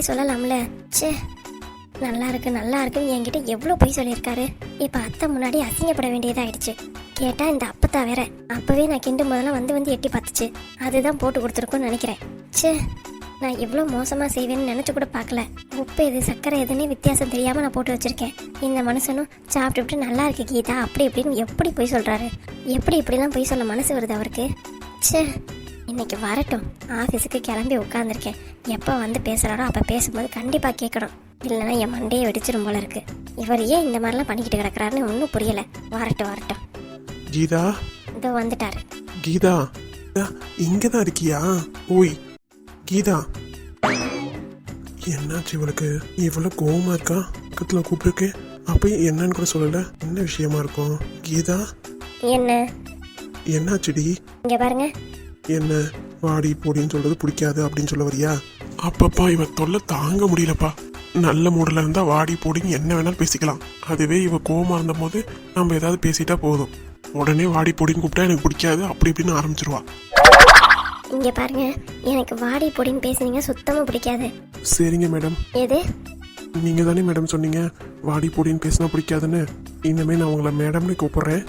நல்லா சொல்லலாம்ல? ச்சே நல்லா இருக்கு நல்லா இருக்குன்னு என்கிட்ட எவ்வளோ போய் சொல்லியிருக்காரு. இப்போ அத்தை முன்னாடி அசிங்கப்பட வேண்டியதாயிடுச்சு. கேட்டா இந்த அப்பத்தா வேற. அப்போவே நான் கிண்டும் போதெல்லாம் வந்து வந்து எட்டி பார்த்துச்சு. அதுதான் போட்டு கொடுத்துருக்கோம்னு நினைக்கிறேன். ச்சே நான் எவ்வளோ மோசமாக செய்வேன்னு நினச்சி கூட பார்க்கல. உப்பு எது சர்க்கரை எதுன்னு வித்தியாசம் தெரியாமல் நான் போட்டு வச்சிருக்கேன். இந்த மனுஷனும் சாப்பிட்டுட்டு நல்லா இருக்கு கீதா. அப்படி இப்படின்னு எப்படி போய் சொல்கிறாரு எப்படி இப்படிலாம் போய் சொல்ல மனசு வருது அவருக்கு? ச்சே இன்னைக்கு வரட்டும். ஆஃபீஸுக்கு கிளம்பி உட்காந்துருக்கேன் எப்போ வந்து பேசுகிறாரோ அப்போ பேசும்போது கண்டிப்பாக கேட்கணும். இல்லைன்னா என் மண்டையை வெடிச்சிரும் போல இருக்கு. இவர் ஏன் இந்த மாதிரிலாம் பண்ணிக்கிட்டு கிடக்குறாருன்னு ஒன்றும் புரியல. வரட்டும் வரட்டும். கீதா? இதோ வந்துட்டாரு. கீதா? இங்கே தான் இருக்கியா? ஓய் கீதா? என்னாச்சு இவளுக்கு? இவ்வளோ கோவமா இருக்கா? பக்கத்தில் கூப்பிட்டுருக்கு. அப்போ என்னன்னு கூட சொல்லல. என்ன விஷயமா இருக்கும்? கீதா? என்ன? என்னாச்சுடி? இங்கே பாருங்க. என்ன? வாடி போடின்னு சொல்றது பிடிக்காது அப்படின்னு சொல்ல வரியா? அப்பப்பா இவ தொல்லை தாங்க முடியலப்பா. நல்ல மூடில் இருந்தா வாடி போடின்னு என்ன வேணாலும் பேசிக்கலாம். அதுவே இவ கோவமா இருந்த போது நம்ம ஏதாவது பேசிட்டா போதும். உடனே வாடி போடின்னு கூப்பிட்டா எனக்கு பிடிக்காது அப்படி இப்படின்னு ஆரம்பிச்சிருவா. இங்கே பாருங்க எனக்கு வாடி பொடின்னு பேசுனீங்க சுத்தமாக பிடிக்காது. சரிங்க மேடம். எது? நீங்க தானே மேடம் சொன்னீங்க வாடி போடின்னு பேசினா பிடிக்காதுன்னு. இனிமே நான் உங்களை மேடம்னு கூப்பிடுறேன்.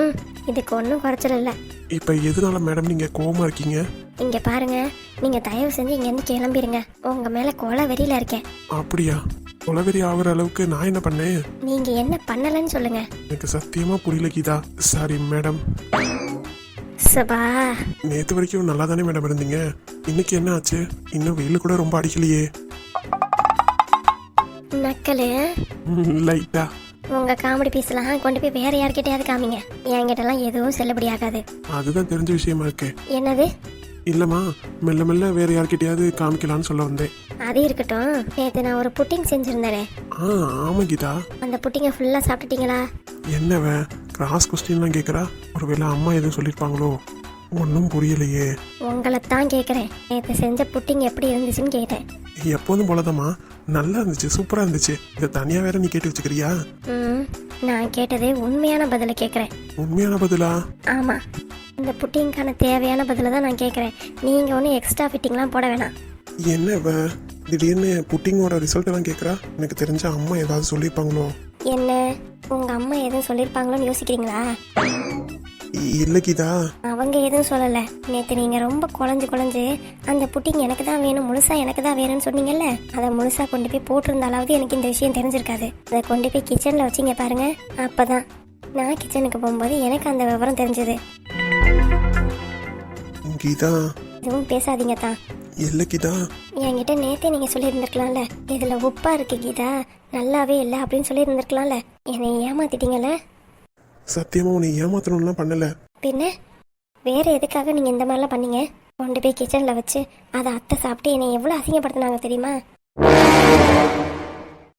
ம் இதுக்கு ஒன்றும் குறைச்சல் இல்லை. இப்போ எதனால மேடம் நீங்க கோவமா இருக்கீங்க? இங்கே பாருங்க. நீங்கள் தயவு செஞ்சு இங்கேருந்து கிளம்பிடுங்க உங்கள் மேலே கொலை வெறியில் இருக்கேன். அப்படியா? உளவெறி ஆகுற அளவுக்கு நான் என்ன பண்ணேன்? நீங்கள் என்ன பண்ணலைன்னு சொல்லுங்க. எனக்கு சத்தியமா புரியல கீதா. சாரி மேடம் சபா. நேத்து வரைக்கும் நல்லா தானே மேடம் இருந்தீங்க? இன்னைக்கு என்ன ஆச்சு? இன்னும் வெயில் கூட ரொம்ப அடிக்கலையே. நக்கலு. லைட்டா. உங்கள் காமெடி பீஸ்லாம் கொண்டு போய் வேற யார்கிட்டயாவது காமிங்க. என்கிட்டலாம் எதுவும் செல்லுபடி ஆகாது. அதுதான் தெரிஞ்ச விஷயமா இருக்கே. என்னது? இல்லம்மா மெல்ல மெல்ல வேற யார்கிட்டயாவது காமிக்கலாம்னு சொல்ல வந்தேன். அது இருக்கட்டும். நேற்று நான் ஒரு புட்டிங் செஞ்சுருந்தேனே. ஆ ஆமா கீதா. அந்த புட்டிங்கை ஃபுல்லாக சாப்பிட்டுட்டீங்களா? என்னவ கிராஸ் கொஸ்டின்லாம் கேட்குறா ஒருவேளை அம்மா எதுவும் சொல்லியிருப்பாங்களோ ஒன்றும் புரியலையே. உங்களை தான் கேட்குறேன் நேற்று செஞ்ச புட்டிங் எப்படி இருந்துச்சுன்னு கேட்டேன். எப்போதும் போலதாம்மா. நல்லா இருந்துச்சு சூப்பராக இருந்துச்சு. இதை தனியாக வேற நீ கேட்டு வச்சுக்கிறியா? ம் நான் கேட்டதே உண்மையான பதிலை கேட்குறேன் உண்மையான பதிலா? ஆமாம் இந்த புட்டிங்க்கான தேவையான பதிலை தான் நான் கேட்குறேன் நீங்கள் ஒன்றும் எக்ஸ்ட்ரா ஃபிட்டிங்லாம் போட வேணாம். என்ன இவ? திடீர்னு புட்டிங்கோட ரிசல்ட் எல்லாம் கேட்குறா எனக்கு தெரிஞ்ச அம்மா ஏதாவது சொல்லியிருப்பாங்களோ என்ன? உங்கள் அம்மா எதுவும் சொல்லியிருப்பாங்களோன்னு யோசிக்கிறீங்களா? இல்ல கீதா அவங்க எதுவும் சொல்லலை. நேற்று நீங்கள் ரொம்ப குழஞ்சு குழஞ்சு அந்த புட்டிங் எனக்கு தான் வேணும் முழுசாக எனக்கு தான் வேணும்னு சொன்னீங்கல்ல? அதை முழுசாக கொண்டு போய் போட்டிருந்தாலாவது எனக்கு இந்த விஷயம் தெரிஞ்சிருக்காது. அதை கொண்டு போய் கிச்சனில் வச்சிங்க பாருங்க அப்போ தான் நான் கிச்சனுக்கு போகும்போது எனக்கு அந்த விவரம் தெரிஞ்சது. கீதா. எதுவும் பேசாதீங்க தான். இல்ல கீதா என்கிட்ட நேத்தே நீங்க சொல்லியிருந்திருக்கலாம்ல. இதுல உப்பா இருக்கு கீதா. நல்லாவே இல்லை அப்படின்னு சொல்லியிருந்திருக்கலாம்ல. என்னை ஏமாத்திட்டீங்கல்ல? சத்தியமா உன்னை ஏமாத்தணும்லாம் பண்ணல. பின்ன? வேற எதுக்காக நீங்க இந்த மாதிரிலாம் பண்ணீங்க? கொண்டு போய் கிச்சன்ல வச்சு அதை அத்தை சாப்பிட்டு என்னை எவ்வளவு அசிங்கப்படுத்தினாங்க தெரியுமா?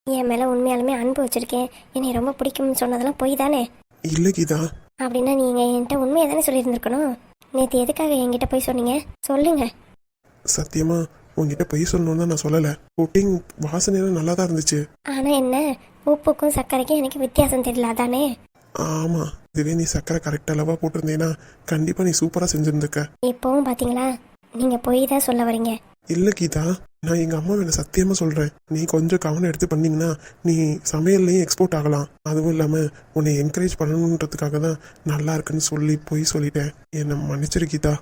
என் மேல உண்மையாலுமே அன்பு வச்சிருக்கேன். என்னை ரொம்ப பிடிக்கும்னு சொன்னதெல்லாம் பொய் தானே? இல்ல கீதா. அப்படின்னா நீங்க என்கிட்ட உண்மையை தானே சொல்லியிருந்திருக்கணும்? நேற்று எதுக்காக என்கிட்ட போய் சொன்னீங்க? சொல்லுங்க. சத்தியமா உன்கிட்ட பொய் சொல்லணும்னு நான் சொல்லல. புட்டிங் வாசனையெல்லாம் நல்லா தான் இருந்துச்சு. ஆனா என்ன? உப்புக்கும் சர்க்கரைக்கும் எனக்கு வித்தியாசம் தெரியல அதானே? ஆமா இதுவே நீ சக்கரை கரெக்ட் அளவா போட்டிருந்தீங்கன்னா கண்டிப்பா நீ சூப்பரா செஞ்சிருந்துக்க இப்போவும் பாத்தீங்களா? நீங்க பொய் தான் சொல்ல வரீங்க. இல்ல கீதா நான் எங்க அம்மா மேல சத்தியமா சொல்றேன். நீ கொஞ்சம் கவனம் எடுத்து பண்ணீங்கன்னா நீ சமையல்லையும் எக்ஸ்போர்ட் ஆகலாம். அதுவும் இல்லாம உன்னை என்கரேஜ் பண்ணணுன்றதுக்காக தான் நல்லா இருக்குன்னு சொல்லி போய் சொல்லிட்டேன். என்னை மன்னிச்சிரு கீதா.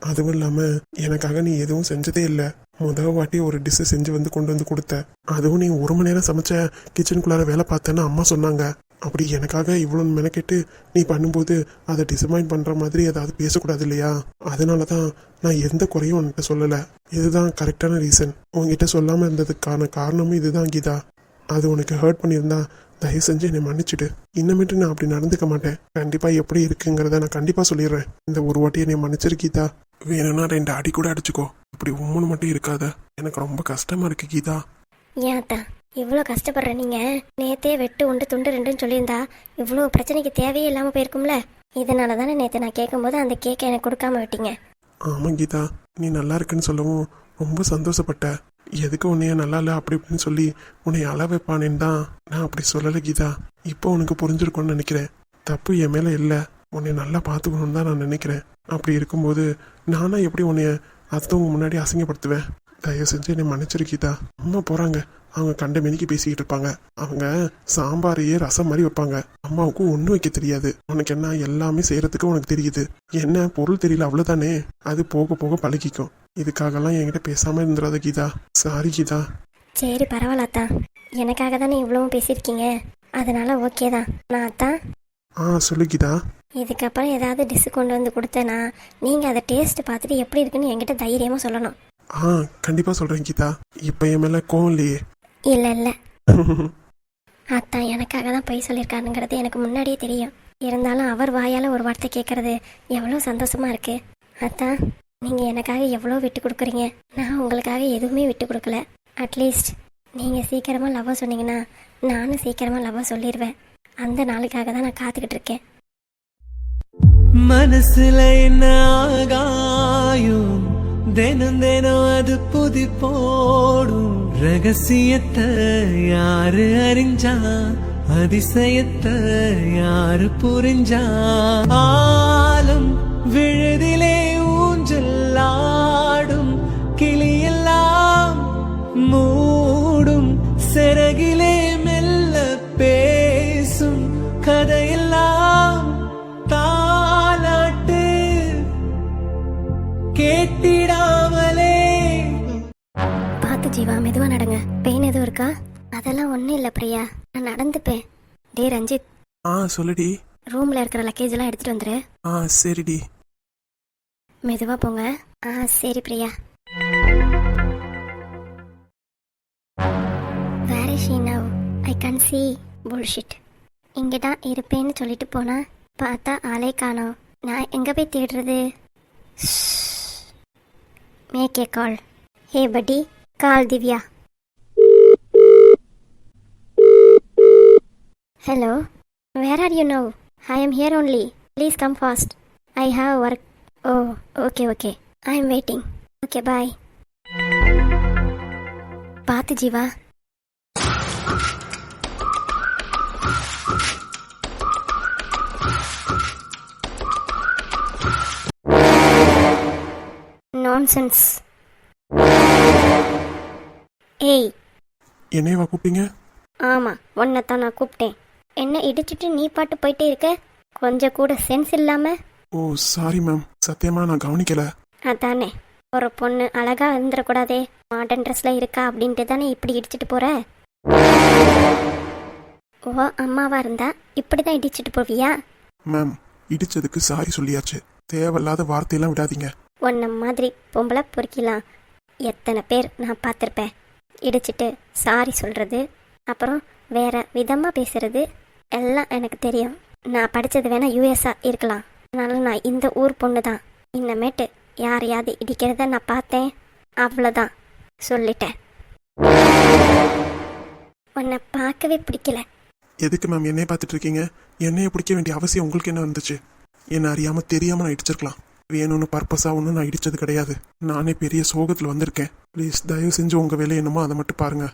அதுவும் இல்லாம எனக்காக நீ எதுவும் செஞ்சதே இல்லை. முதல் வாட்டி ஒரு டிஷ்ஷை செஞ்சு வந்து கொண்டு வந்து கொடுத்த. அதுவும் நீ ஒரு மணி நேரம் சமைச்ச கிச்சனுக்குள்ளார வேலை பார்த்தேன்னு அம்மா சொன்னாங்க. அப்படி எனக்காக இவ்வளோ மெனக்கெட்டு நீ பண்ணும்போது அதை டிசப்பாயிண்ட் பண்ணுற மாதிரி ஏதாவது பேசக்கூடாது இல்லையா? அதனால தான் நான் எந்த குறையும் உன்கிட்ட சொல்லலை. இதுதான் கரெக்டான ரீசன் உங்ககிட்ட சொல்லாமல் இருந்ததுக்கான காரணமும் இதுதான் கீதா. அது உனக்கு ஹர்ட் பண்ணியிருந்தா தயவு செஞ்சு என்னை மன்னிச்சிடு. இன்னமேட்டு நான் அப்படி நடந்துக்க மாட்டேன். கண்டிப்பாக எப்படி இருக்குங்கிறத நான் கண்டிப்பாக சொல்லிடுறேன். இந்த ஒரு வாட்டி என்னை மன்னிச்சிரு கீதா. வேணும்னா ரெண்டு அடி கூட அடிச்சுக்கோ. இப்படி உம்முன்னு மட்டும் இருக்காத. எனக்கு ரொம்ப கஷ்டமாக இருக்கு கீதா. ஏன் இவ்வளோ கஷ்டப்படுற நீங்க? நேத்தே வெட்டு உண்டு துண்டு ரெண்டுன்னு சொல்லியிருந்தா இவ்வளோ பிரச்சனைக்கு தேவையே இல்லாம போயிருக்கும்ல? இதனால தானே நேற்று நான் கேட்கும்போது அந்த கேக்கை எனக்கு கொடுக்காம விட்டீங்க. ஆமாம் கீதா நீ நல்லா இருக்குன்னு சொல்லவும் ரொம்ப சந்தோஷப்பட்ட. எதுக்கு உன்னைய நல்லா இல்லை அப்படி இப்படின்னு சொல்லி உன்னை அள வைப்பானேன்னு தான் நான் அப்படி சொல்லலை கீதா. இப்போ உனக்கு புரிஞ்சிருக்கும்னு நினைக்கிறேன். தப்பு என் மேலே இல்லை. உன்னை நல்லா பார்த்துக்கணும்னு தான் நான் நினைக்கிறேன். அப்படி இருக்கும்போது நானா எப்படி உன்னைய அடுத்தவங்க முன்னாடி அசிங்கப்படுத்துவேன்? தயவு செஞ்சு என்னை மன்னிச்சிரு கீதா. அம்மா போறாங்க. அவங்க கண்ட மெனிக்கு பேசிக்கிட்டு இருப்பாங்க. அவங்க சாம்பாரையே ரசம் மாதிரி வைப்பாங்க. அம்மாவுக்கு ஒன்றும் வைக்க தெரியாது. உனக்கு என்ன எல்லாமே செய்யறதுக்கு உனக்கு தெரியுது. என்ன பொருள் தெரியல அவ்வளவுதானே? அது போக போக பழகிக்கும். இதுக்காகலாம் என்கிட்ட பேசாம இருந்துடாத கீதா. சாரி கீதா. சரி பரவாயில்ல அத்தான் எனக்காக தானே இவ்வளவும் பேசியிருக்கீங்க? அதனால ஓகே தான். நான் அத்தான் ஆ சொல்லு கீதா. இதுக்கப்புறம் ஏதாவது டிஷ்ஷு கொண்டு வந்து கொடுத்தேன்னா நீங்கள் அதை டேஸ்ட் பார்த்துட்டு எப்படி இருக்குன்னு என்கிட்ட தைரியமாக சொல்லணும். ஆ கண்டிப்பா சொல்றேன் கீதா. இப்ப என் மேல கோவம் இல்லையே. இல்லை இல்லை. அத்தான் எனக்காக தான் பொய் சொல்லியிருக்காருங்கிறது எனக்கு முன்னாடியே தெரியும். இருந்தாலும் அவர் வாயால் ஒரு வார்த்தை கேட்கறது எவ்வளோ சந்தோஷமா இருக்கு. அத்தான் நீங்கள் எனக்காக எவ்வளோ விட்டு கொடுக்குறீங்க? நான் உங்களுக்காக எதுவுமே விட்டு கொடுக்கல. அட்லீஸ்ட் நீங்கள் சீக்கிரமாக லவ் சொன்னீங்கன்னா நானும் சீக்கிரமாக லவ் சொல்லிடுவேன் அந்த நாளுக்காக தான் நான் காத்துக்கிட்டு இருக்கேன். மனசுல என்ன ஆகாயும்? தினம் தினம் அது புதி போடும் ரகசியத்தை யாரு அறிஞ்சா? அதிசயத்தை யாரு புரிஞ்சா? ஆலம் விழுதிலே ஊஞ்சல்லாடும் கிளியெல்லாம் மூடும். சிறகிலே ஜீவா மெதுவாக நடங்க. பெயின் எதுவும் இருக்கா? அதெல்லாம் ஒன்றும் இல்லை பிரியா. நான் நடந்துப்பேன். டே ரஞ்சித். ஆ சொல்லுடி. ரூமில் இருக்கிற லக்கேஜ் எல்லாம் எடுத்துட்டு வந்துரு. ஆ சரிடி. மெதுவாக போங்க. ஆ சரி Priya. Where is she now I can see bullshit இங்கே தான் இருப்பேன்னு சொல்லிட்டு போனா பார்த்தா ஆளே காணோம். நான் எங்கே போய் தேடுறது? Make a call hey buddy call Divya. Hello where are you now I am here only please come fast I have work oh okay okay I am waiting okay bye பார்த்து ஜீவா. நான்சென்ஸ் ஏய். என்னையவா கூப்பிட்டீங்க? ஆமாம் உன்னை தான் நான் கூப்பிட்டேன். என்ன இடிச்சிட்டு நீ பாட்டு போயிட்டே இருக்க? கொஞ்சம் கூட சென்ஸ் இல்லாமல் ஓ சாரி மேம் சத்தியமா நான் கவனிக்கல. அதானே. ஒரு பொண்ணு அழகா இருந்துடக்கூடாதே மாடர்ன் ட்ரெஸ்ல இருக்கா அப்படின்ட்டு தானே இப்படி இடிச்சிட்டு போற? ஓ அம்மாவா இருந்தா இப்படிதான் இடிச்சிட்டு போவியா? மேம் இடிச்சதுக்கு சாரி சொல்லியாச்சு. தேவையில்லாத வார்த்தையெல்லாம் விடாதீங்க. உன்ன மாதிரி பொம்பளை பொறுக்கலாம். எத்தனை பேர் நான் பார்த்துருப்பேன். இடிச்சிட்டு சாரி சொல்றது. அப்புறம் வேற விதமா பேசுறது. எல்லாம் எனக்கு தெரியும். நான் படிச்சது வேணால் யூஎஸ்ஆ இருக்கலாம். அதனால நான் இந்த ஊர் பொண்ணு தான் இன்னமேட்டு யாரையாவது இடிக்கிறத நான் பார்த்தேன். அவ்வளோதான் சொல்லிட்டேன். உன்னை பார்க்கவே பிடிக்கல. எதுக்கு மேம் என்னைய பார்த்துட்டு இருக்கீங்க? என்னைய பிடிக்க வேண்டிய அவசியம் உங்களுக்கு என்ன வந்துச்சு என்ன அறியாம தெரியாமல் நான் இடிச்சிருக்கலாம். வேணும்னு பர்பஸா ஒன்றும் நான் இடிச்சது கிடையாது. நானே பெரிய சோகத்தில் வந்திருக்கேன். ப்ளீஸ் தயவு செஞ்சு உங்க வேலை என்னமோ அதை மட்டும் பாருங்க.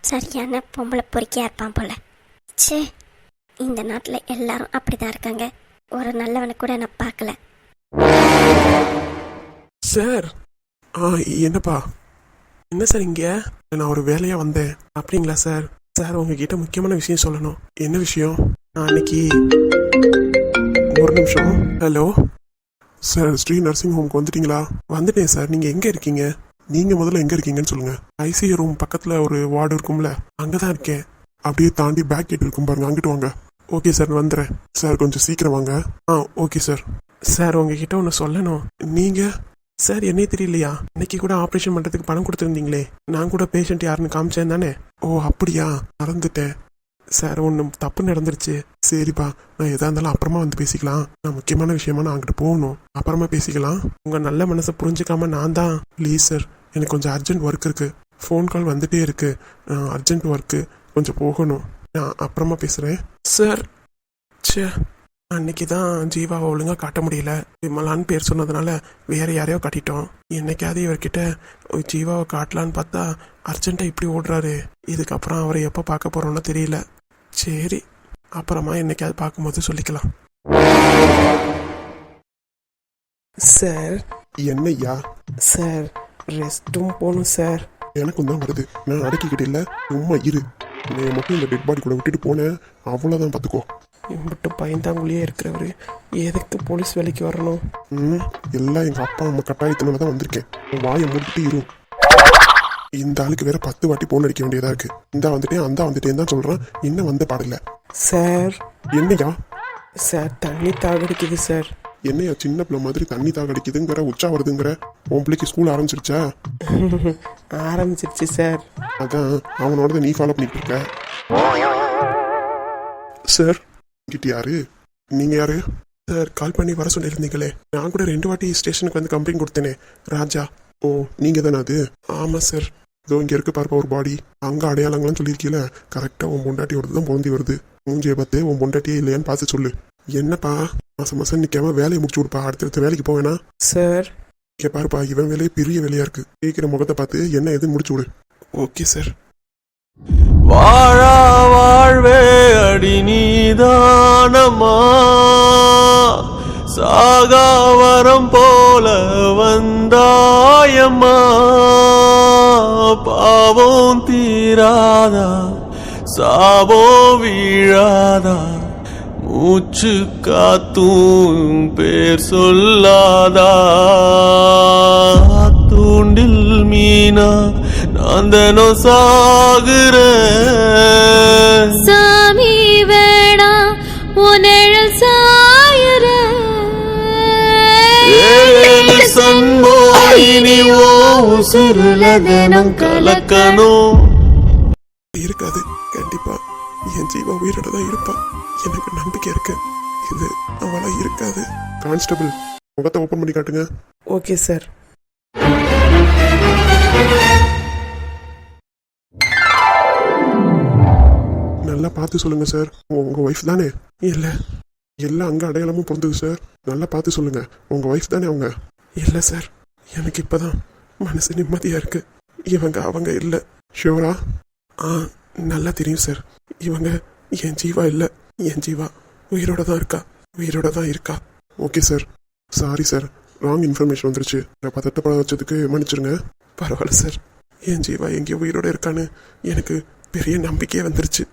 சரியான பொம்பளை பொறுக்கியா இருப்பான் போல. ச்சே இந்த நாட்டில் எல்லாரும் அப்படிதான் இருக்காங்க. ஒரு நல்லவனை கூட நான் பார்க்கல. சார் ஆ என்னப்பா? என்ன சார் இங்க? நான் ஒரு வேலையா வந்தேன். அப்படிங்களா சார்? சார் உங்ககிட்ட முக்கியமான விஷயம் சொல்லணும். என்ன விஷயம்? நான் அன்னைக்கு ஒரு நிமிஷம். ஹலோ? சார் ஸ்ரீ நர்சிங் ஹோம்க்கு வந்துட்டீங்களா? வந்துட்டேன் சார். நீங்கள் எங்கே இருக்கீங்க? நீங்கள் முதல்ல எங்கே இருக்கீங்கன்னு சொல்லுங்க. ஐசிஐ ரூம் பக்கத்தில் ஒரு வார்டு இருக்கும்ல அங்கே தான் இருக்கேன். அப்படியே தாண்டி பேக் கேட் இருக்கும் பாருங்க அங்கிட்டு வாங்க. ஓகே சார் வந்துடுறேன் சார் கொஞ்சம் சீக்கிரம் வாங்க. ஆ ஓகே சார். சார் உங்ககிட்ட ஒன்று சொல்லணும். நீங்கள் சார் என்னே தெரியலையா? இன்னைக்கு கூட ஆப்ரேஷன் பண்ணுறதுக்கு பணம் கொடுத்துருந்தீங்களே. நான் கூட பேஷண்ட் யாருன்னு காமிச்சேன் தானே? ஓ அப்படியா? மறந்துட்டேன். சார் ஒன்று தப்பு நடந்துருச்சு. சரிப்பா நான் எதாக இருந்தாலும் அப்புறமா வந்து பேசிக்கலாம். நான் முக்கியமான விஷயமா நான் அங்கிட்டு போகணும். அப்புறமா பேசிக்கலாம். உங்கள் நல்ல மனசை புரிஞ்சுக்காம நான் தான். ப்ளீஸ் சார் எனக்கு கொஞ்சம் அர்ஜென்ட் ஒர்க் இருக்குது ஃபோன் கால் வந்துட்டே இருக்கு. அர்ஜென்ட் ஒர்க்கு கொஞ்சம் போகணும். நான் அப்புறமா பேசுகிறேன் சார் ச்சே. அன்னைக்கு தான் ஜீவாவை ஒழுங்கா காட்ட முடியல. விமலான்னு பேர் சொன்னதுனால வேற யாரையோ காட்டிட்டோம். என்னைக்காவது இவர்கிட்ட ஜீவாவை காட்டலான்னு பார்த்தா அர்ஜென்ட்டா இப்படி ஓடுறாரு. இதுக்கப்புறம் அவரை எப்போ பார்க்க போறோம்னு தெரியல. சரி அப்புறமா என்னைக்காவது பார்க்கும்போது சொல்லிக்கலாம். சார். என்னய்யா? சார் ரெஸ்ட் ரூம் போகணும் சார். எனக்கும் தான் வருது. நான் அடக்கிக்கிட்டு இல்லை. சும்மா இரு. நீ மட்டும் இந்த டெட் பாடி கூட விட்டுட்டு போனேன் அவ்வளோதான் பார்த்துக்கோ இம்பிட்டு பயந்தாங்குழியே இருக்கிறவர். எதுக்கு போலீஸ் வேலைக்கு வரணும்? ம் எல்லாம் எங்கள் அப்பா அம்மா கட்டாயத்தினால தான் வந்திருக்கேன். வாயை மூடிட்டு இரு. இந்த ஆளுக்கு வேற பத்து வாட்டி போன் அடிக்க வேண்டியதா இருக்கு. இந்த வந்துட்டேன் அந்த வந்துட்டேன் தான் சொல்றான். இன்னும் வந்த பாடில்ல சார். என்னையா? சார் தண்ணி தாகடிக்குது சார். என்னையா சின்ன பிள்ளை மாதிரி தண்ணி தாக அடிக்குதுங்கிற உச்சா வருதுங்கிற? உன் பிள்ளைக்கு ஸ்கூல் ஆரம்பிச்சிருச்சா? ஆரம்பிச்சிருச்சு சார். அதான் அவனோட நீ ஃபாலோ பண்ணிட்டு இருக்க. சார் கிட்ட யாரு நீங்க யாரு? சார் கால் பண்ணி வர சொல்லியிருந்தீங்களே. நான் கூட ரெண்டு வாட்டி ஸ்டேஷனுக்கு வந்து கம்ப்ளைண்ட் கொடுத்தேனே. ராஜா. ஓ நீங்க தானே அது? ஆமா சார். இதோ இங்க இருக்கு பாருப்பா ஒரு பாடி அங்க அடையாளங்கள்லாம் சொல்லியிருக்கீல? கரெக்டா உன் பொண்டாட்டியோட தான் பொருந்தி வருது. மூஞ்சியை பார்த்து உன் பொண்டாட்டியே இல்லையான்னு பார்த்து சொல்லு. என்னப்பா? மாசம் மாசம் நிக்காம வேலையை முடிச்சு கொடுப்பா. அடுத்தடுத்த வேலைக்கு போவேனா சார். இங்க பாருப்பா இவன் வேலையே பெரிய வேலையா இருக்கு. கேட்கிற முகத்தை பார்த்து என்ன எதுன்னு முடிச்சு விடு ஓகே சார். வாழா வாழ்வே அடி நீதானமா சாகாவரம் போல வந்தாயம்மா. பாவம் தீராதா சாபோ வீழாதா. மூச்சு காத்தும் பேர் சொல்லாதா. தூண்டில் மீனா தினம் சாகுறேன் சாமி வேணா உனழல் சாயுற. ஏழு சன்மோகினி ஓ உசுருல தினம் கலக்கணும். இருக்காது கண்டிப்பா. என் ஜீவா உயிரோட தான் இருப்பா எனக்கு நம்பிக்கை இருக்கு. இது அவளா இருக்காது. கான்ஸ்டபிள் முகத்தை ஓப்பன் பண்ணி காட்டுங்க. ஓகே சார் நல்லா பார்த்து சொல்லுங்கள் சார். உங்கள் ஒய்ஃப் தானே? இல்லை. எல்லா அங்கே அடையாளமும் பிறந்தது சார். நல்லா பார்த்து சொல்லுங்கள் உங்கள் ஒய்ஃப் தானே அவங்க? இல்லை சார். எனக்கு இப்போ தான் மனசு நிம்மதியாக இருக்குது இவங்க அவங்க இல்லை. ஷியோரா ஆ நல்லா தெரியும் சார். இவங்க என் ஜீவா இல்லை. என் ஜீவா உயிரோட தான் இருக்கா? உயிரோட தான் இருக்கா? Okay sir. Sorry sir. Wrong information வந்துருச்சு. நான் பதட்டப்பட வச்சதுக்கு மன்னிச்சிருங்க. பரவாயில்ல சார். என் ஜீவா எங்கேயோ உயிரோட இருக்கான்னு எனக்கு பெரிய நம்பிக்கையே வந்துருச்சு.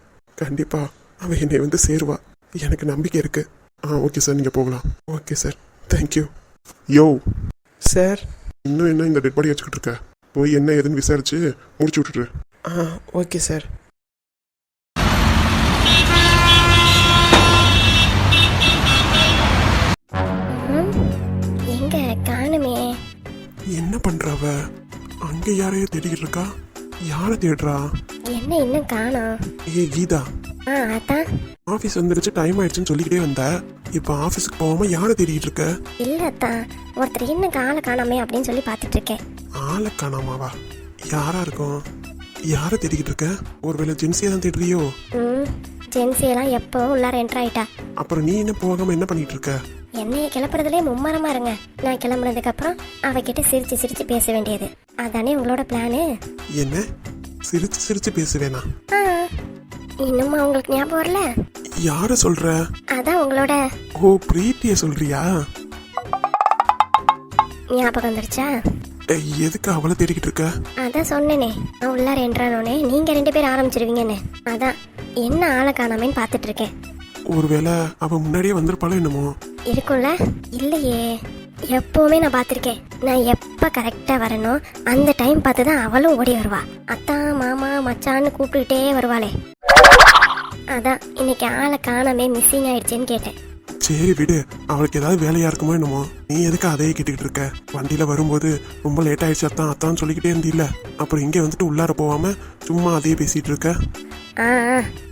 கண்டிப்பா. அவ என்னை வந்து சேருவா. எனக்கு நம்பிக்கை இருக்கு. ஆ ஓகே சார் நீங்க போகலாம். ஓகே சார் தேங்க்யூ யோ சார் இன்னும் என்ன இந்த டெட் பாடி வச்சுக்கிட்டு இருக்க? போய் என்ன ஏதுன்னு விசாரிச்சு முடிச்சு விட்டுட்டு. ஆ ஓகே சார் எங்க? காணுமே. என்ன பண்றவ அங்க யாரையோ தேடிக்கிட்டு இருக்கா? யாரை தேடுறா? என்ன இன்னும் காணோம் ஏ கீதா. ஆ அதான் ஆஃபீஸ் வந்துருச்சு டைம் ஆயிடுச்சுன்னு சொல்லிக்கிட்டே வந்த. இப்போ ஆஃபீஸுக்கு போகாம யாரை தேடிக்கிட்டு இருக்க? இல்ல அத்தான் ஒருத்தர் இன்னும் காலை காணாமே அப்படின்னு சொல்லி பார்த்துட்டு இருக்கேன். ஆளை காணாமாவா? யாரா இருக்கும்? யாரை தேடிக்கிட்டு இருக்க? ஒருவேளை ஜென்சியை தான் தேடுறியோ? ம் ஜென்சி எல்லாம் எப்போ உள்ளார என்டர் ஆயிட்டா? அப்புறம் நீ என்ன போகாம என்ன பண்ணிட்டு இருக்க? என்னைய கிளப்புறதுலே மும்மரமா இருங்க. நான் கிளம்புனதுக்கு அப்புறம் அவகிட்ட சிரிச்சு சிரிச்சு பேச வேண்டியது. அதானே உங்களோட பிளானு? என்ன? சிரிச்சு சிரிச்சு பேசுவேனா? இன்னுமா உங்களுக்கு ஞாபகம் வரல? யார சொல்ற? அதான் உங்களோட. ஓ பிரீத்திய சொல்றியா? ஞாபகம் வந்துருச்சா? எதுக்கு அவளை தேடிக்கிட்டு இருக்க? அதான் சொன்னேனே. நான் உள்ளார என்றானோனே நீங்க ரெண்டு பேரும் ஆரம்பிச்சிருவீங்கன்னு. அதான் என்ன ஆளை காணாமேன்னு பார்த்துட்டு இருக்கேன். ஒருவேளை அவ முன்னாடியே வந்திருப்பாளோ என்னமோ? இருக்கும்ல இல்லையே. எப்பவுமே நான் பார்த்துருக்கேன். நான் எப்போ கரெக்டாக வரணும் அந்த டைம் பார்த்து தான் அவளும் ஓடி வருவா. அத்தான் மாமா மச்சான்னு கூப்பிட்டுக்கிட்டே வருவாளே. அதான் இன்னைக்கு ஆளை காணாமே மிஸ்ஸிங் ஆயிடுச்சேன்னு கேட்டேன். சரி விடு அவளுக்கு ஏதாவது வேலையா இருக்குமோ என்னமோ. நீ எதுக்கு அதையே கேட்டுக்கிட்டு இருக்க? வண்டியில வரும்போது ரொம்ப லேட் ஆயிடுச்சு அத்தான் அத்தான் சொல்லிக்கிட்டே இருந்தில்ல. அப்புறம் இங்கே வந்துட்டு உள்ளார போகாம சும்மா அதையே பேசிட்டு இருக்க? ஆ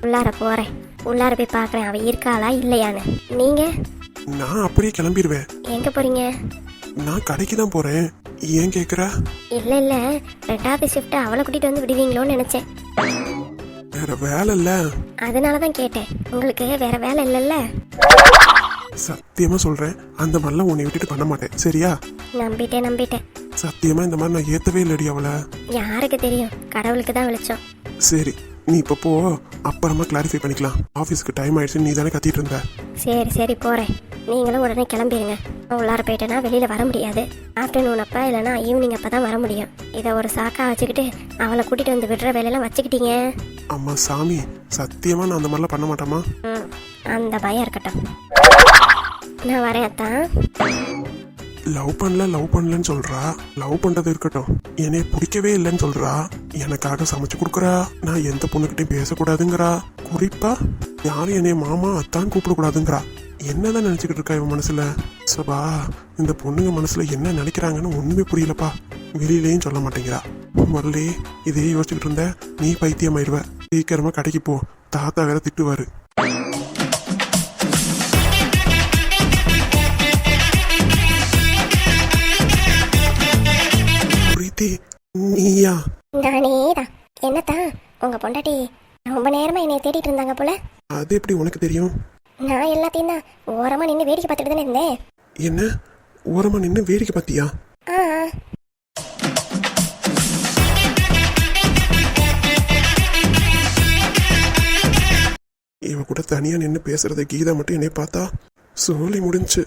உள்ளார போகிறேன் உள்ளார போய் பார்க்குறேன் அவள் இருக்காளா இல்லையான்னு. நீங்கள் நான் அப்படியே கிளம்பிடுவேன். எங்கே போகிறீங்க நான் கடைக்கு தான் போறேன். ஏன் கேக்குற? இல்லை இல்லை. ரெண்டாவது ஷிஃப்ட்டு அவளை கூட்டிகிட்டு வந்து விடுவீங்களோன்னு நினச்சேன். வேற வேலை இல்ல. அதனால தான் கேட்டேன். உங்களுக்கு வேற வேலை இல்லைல்ல? சத்தியமா சொல்றேன். அந்த மாதிரிலாம் உன்னை விட்டுட்டு பண்ண மாட்டேன். சரியா? நம்பிட்டேன் நம்பிட்டேன். சத்தியமா இந்த மாதிரி நான் ஏத்தவே இல்லடி அவளை. யாருக்கு தெரியும்? கடவுளுக்கு தான் வெளிச்சம். சரி நீ இப்போ போ. அப்புறமா கிளாரிஃபை பண்ணிக்கலாம். ஆஃபீஸ்க்கு டைம் ஆயிடுச்சு நீ தானே கத்திட்டு இருந்த. சரி சரி போகிறேன் நீங்களும் உடனே கிளம்பிடுங்க நான் உள்ளார போயிட்டேன்னா வெளியில் வர முடியாது. ஆஃப்டர்நூன் அப்போ இல்லைன்னா ஈவினிங் அப்போ தான் வர முடியும். இதை ஒரு சாக்கா வச்சுக்கிட்டு அவளை கூட்டிகிட்டு வந்து விடுற வேலையெல்லாம் வச்சுக்கிட்டீங்க. அம்மா சாமி சத்தியமா நான் அந்த மாதிரிலாம் பண்ண மாட்டேம்மா. ம் அந்த பயம் இருக்கட்டும். நான் வரேன் அத்தான் லவ் பண்ணல லவ் பண்ணலன்னு சொல்றா. லவ் பண்றது இருக்கட்டும். என்னைய பிடிக்கவே இல்லைன்னு சொல்றா. எனக்காக சமைச்சு கொடுக்குறா. நான் எந்த பொண்ணுகிட்டயும் பேசக்கூடாதுங்கிறா. குறிப்பா யாரும் என்னைய மாமா அத்தான் கூப்பிடக்கூடாதுங்கிறா. என்னதான் நினைச்சுக்கிட்டு இருக்கா இவன் மனசுல? சபா இந்த பொண்ணுங்க மனசுல என்ன நினைக்கிறாங்கன்னு ஒண்ணுமே புரியலப்பா. வெளியிலயும் சொல்ல மாட்டேங்கிறா. முதல்ல இதே யோசிச்சுக்கிட்டு இருந்த நீ பைத்தியமாயிருவ சீக்கிரமா கடைக்கு போ. தாத்தா வேற திட்டுவாரு. பிரீத்தி நீயா? நானே தான். என்னத்தான்? உங்கள் பொண்டாட்டி ரொம்ப நேரமாக என்னை தேடிட்டு இருந்தாங்க போல. அது எப்படி உனக்கு தெரியும்? நான் எல்லாத்தையும் தான் ஓரமாக நின்று வேடிக்கை பார்த்துட்டு தானே இருந்தேன். என்ன? ஓரமா நின்று வேடிக்கை பார்த்தியா? ஆ. இவ கூட தனியா நின்று பேசுறத கீதா மட்டும் என்னை பார்த்தா சோலி முடிஞ்சு.